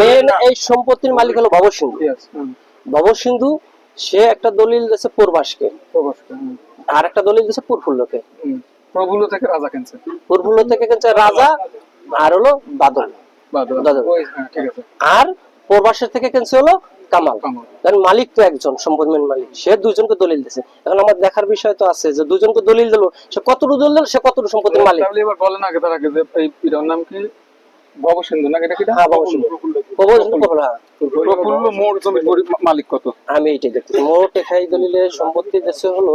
Main এই সম্পত্তির মালিক হলো সে একটা দলিল দিয়েছে পূর্বাসকে। আর একটা দলিল দিয়েছে পূর্ফুল্লকে। প্রফুল্ল থেকে রাজা কিনছে। পূর্ফুল্ল থেকে কিন্তু রাজা আর হলো বাদল। হ্যাঁ, ঠিক আছে। আর পূর্বাসের থেকে কিনছে হলো কামাল। কারণ মালিক তো একজন সম্পদের মালিক। সে দুজনকে দলিল দিয়েছে। এখন আমার দেখার বিষয় তো আছে যে দুজনকে দলিল দিল সে কতটুকু দলিল সে কতটুকু সম্পত্তির মালিক। তাহলে এবার বলেন আগে তার আগে যে নাম কি? ভবসিন্ধু না এটা কি? হ্যাঁ ভবসিন্ধু ভবসিন্ধু প্রফুল্ল, হ্যাঁ। জমির মালিক কত? আমি এইটাই দেখতেছি মোট এখাই দলিলের সম্পত্তি দেশে হলো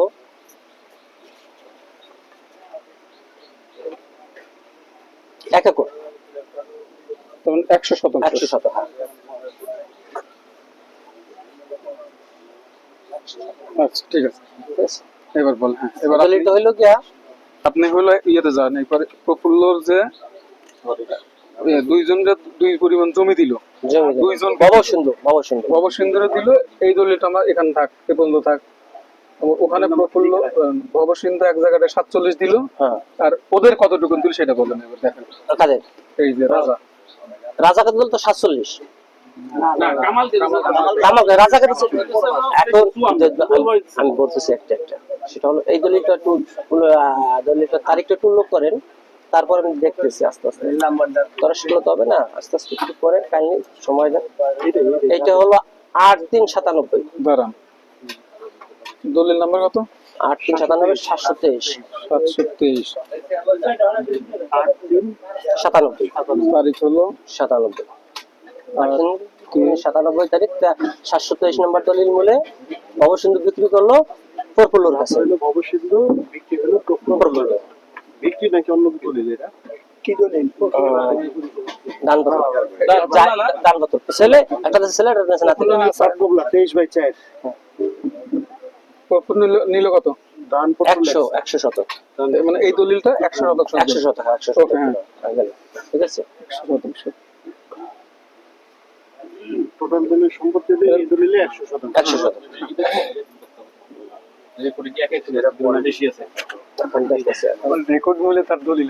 এক একর। একশো শতাংশ। একশো হ্যাঁ। আচ্ছা ঠিক আছে। এবার বল হ্যাঁ। এবার দলিলটা হইল আপনি হলো ইয়েতে যান এবার প্রফুল্লর যে দুইজনের দুই পরিমাণ জমি দিল। জমি দুইজন- বাবা সুন্দর বাবা সুন্দর ভবসিন্ধুরে দিল এই দলিলটা আমার এখানে থাক এ পর্যন্ত থাক। ওখানে প্রফুল্ল ভবসিন্ধু এক জায়গাটা সাতচল্লিশ দিল হ্যাঁ। আর ওদের কতটুকু দিল সেটা বলেন এবার দেখেন। এই যে রাজা। রাজাকে দিল তো সাতচল্লিশ। আমি- বলতেছি একটা একটা। সেটা হলো এই দলিলটা একটু তারিখটা একটু উল্লেখ করেন। তারপর আমি দেখতেছি আস্তে আস্তে। তোরা শিখলে তো হবে না? আস্তে আস্তে একটু পরে কাহিনী সময় দেন। এটা হলো আট তিন সাতানব্বই। দাঁড়ান। দলিল নাম্বার কত? আট তিন সাতানব্বই সাতশো তেইশ। সাতশো তেইশ। সাতানব্বই। তারিখ হলো? সাতানব্বই। তিন সাতানব্বই তারিখ সাতশো তেইশ নম্বর দলিল মূলে ভবসিন্ধু বিক্রি করল প্রফুল্লর কাছে ভবসিন্ধু বিক্রি হলো প্রফুল্ল বিক্রি নাকি অন্য কিছু দিল এটা কি দলিল দান কত দান কত ছেলে একটা ছেলে একটা দেশে নাতি। সাত কবলা তেইশ বাই চার। নিল- নিল কত? দান একশো একশো শত মানে এই দলিলটা একশো শতাংশ একশো শত হ্যাঁ, একশো। ঠিক আছে? একশো শতাংশ টোটাল দলিল সম্পত্তি এই দলিলে একশো শতাংশ একশো শত দেখতেছি রেকর্ড তার দলিল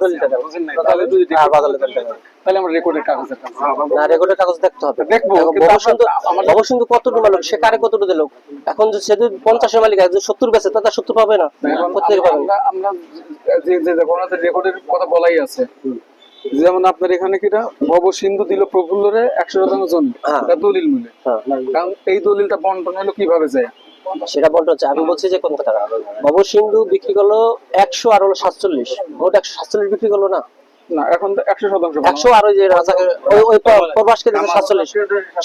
দলিল। বুঝেন তাহলে যদি হ্যাঁ, বাদলের দলিলটা দেন। তাহলে আমরা রেকর্ডের কাগজের কাছে না রেকর্ডের কাগজ দেখতে হবে। দেখব, দেখো, কিন্তু ভবসিন্ধু আমরা- আমার- ভবসিন্ধু কতটুকু মালিক সে কারে কতটুকু দিল? এখন যে সে যদি পঞ্চাশের মালিক আছে সত্তর বেছে তাতে সত্তর পাবে না। এখন পাবে আমরা আমরা যে যে যে রেকর্ডের কথা বলাই আছে। যেমন আপনার এখানে কিটা ভব সিন্ধু দিল প্রফুল্লরে একশো শতাংশ জমি। হ্যাঁ। দলিল হ্যাঁ। কারণ এই দলিলটা বন্টন হলো কীভাবে যায়? সেটা বলতে হচ্ছে, আমি বলছি যে কোন কথাটা ভবসিন্ধু বিক্রি করল একশো আর হলো সাতচল্লিশ। ভোট একশো সাতচল্লিশ বিক্রি করল না? না এখন তো একশো শতাংশ একশো আর ওই যে রাজাকে ওই প্রবাসকে দিচ্ছে সাতচল্লিশ।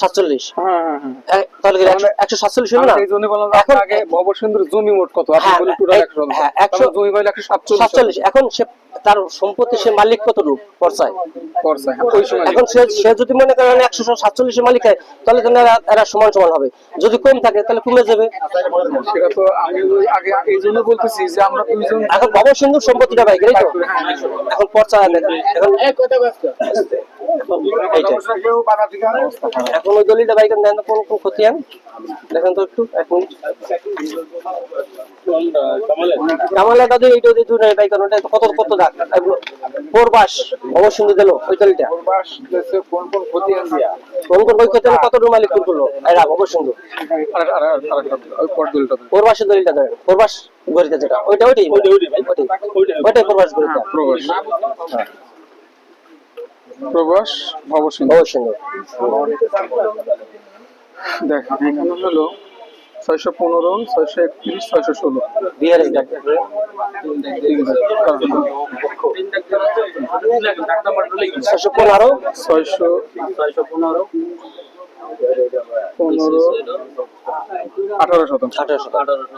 সাতচল্লিশ। হ্যাঁ হ্যাঁ হ্যাঁ। তাহলে একশো- সাতচল্লিশ হলো না? এই জন্য বললাম এখন আগে ভব সিন্ধুর জমি মোট কত? আপনি বলেন টোটাল একশো হ্যাঁ, একশো- জমি পাইলে একশো সাতচল্লিশ। এখন সে তার সম্পত্তি সে মালিক পর্যায়ে হ্যাঁ, এখন সে সে যদি মনে করেন একশো সাতচল্লিশের মালিক হয় তাহলে এরা সমান সমান হবে। যদি কম থাকে তাহলে কমে যাবে। সেটা তো আমি আগে এই জন্য বলতেছি যে আমরা দুইজন এখন বাবা সিন্ধুর সম্পত্তিটা তো? এখন পর্যায়ে দেখেন এখন ওই দলিলটা ভাই দেখেন তো কোন কোন ক্ষতি হয় দেখেন তো একটু এক মিনিট। কামালা দাদু এইটা দিয়ে দুটো ভাই কেন ওটা কত কত দাগ? পূর্বাস অবসিন্ধু দিল ওই দেশে কোন কোন ক্ষতি আছে? কোন কোন ওই ক্ষতি কত কোন করল? এরা পর দলটা ধরেন। পূর্বাস গরিতা যেটা ওইটা ওইটাই। ওইটাই ওইটাই। পূর্বাস গরিতা প্রবাস প্রবাস ভবসিন্ধু অবসিন্ধু দেখেন এখানে হলো ছয়শো পনেরো ছয়শো একত্রিশ ছয়শো ষোলো। ডাক পনেরো। ছয়শো পনেরো আঠারো শতাংশ। আঠারোশো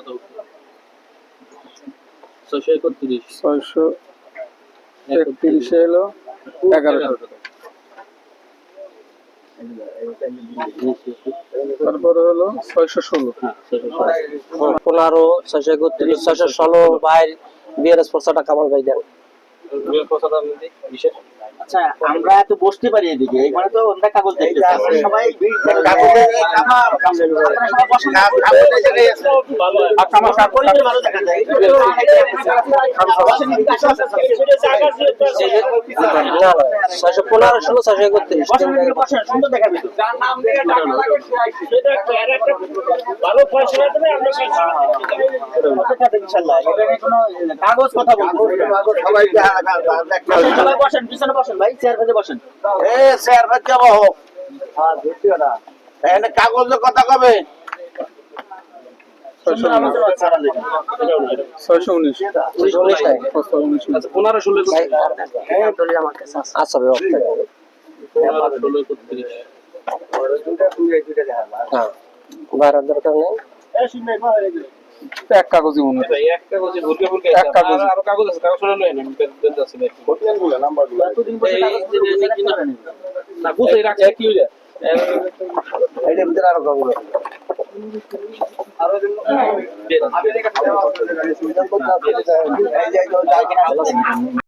ছয়শো একত্রিশে এলো। এগারো তারপরে হলো ছয়শো ষোলো। পনেরো, ছয়শো একত্রিশ, ছয়শো ষোলো বাইর বিয়ের পয়সাটা কামাল ভাই দেন। আচ্ছা আমরা এত বসতে পারি এদিকে এখানে তো অন্য কাগজ দেখতে সবাই ছয়শো পনেরো ষোলো ছয়শো একত্রিশ কাগজ কথা বলব সবাই সবাই বসেন পিছনে বসেন ভাই চেয়ার পেতে বসেন। এ স্যার বাচ্চা বাহ। এখানে কাগজের কথা কবে? আচ্ছা ভাই, আচ্ছা হ্যাঁ। বাড়ার দরকার নেই। এক কাগজই মনে হয় এক কাগজে ভুলকে ভুলকে এক কাগজ। আরও কাগজ আছে কাগজ সরানো হয় না বেলতে আছি ভাই এতদিন বসে এই কাগজ যে- যে- কি করেন? না গুছাই রাখছে কি হয়ে যায় এটার ভিতরে আরও কাগজ দেন। এই যে